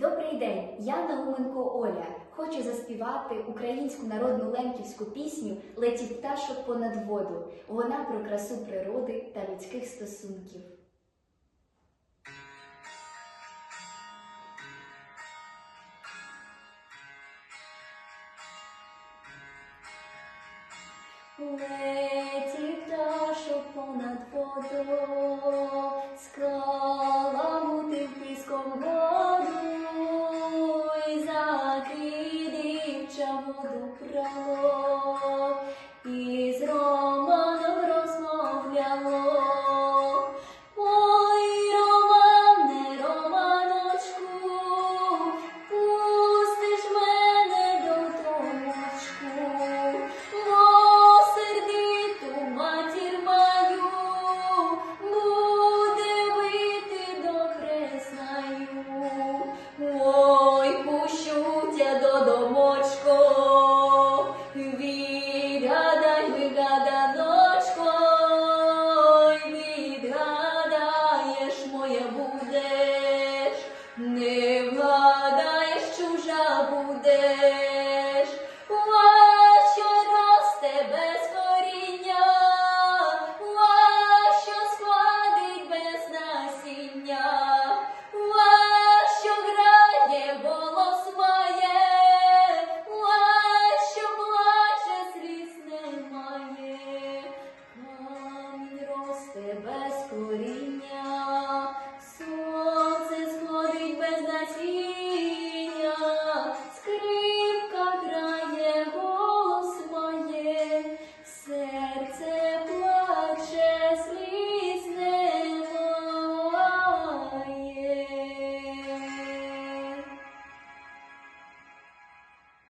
Добрий день, я Науменко Оля. Хочу заспівати українську народну ленківську пісню Леті пташок понад воду. Вона про красу природи та людських стосунків. Леті пташок понад водою, chamado pra amor. будеш, не вгадаєш, чужа будеш.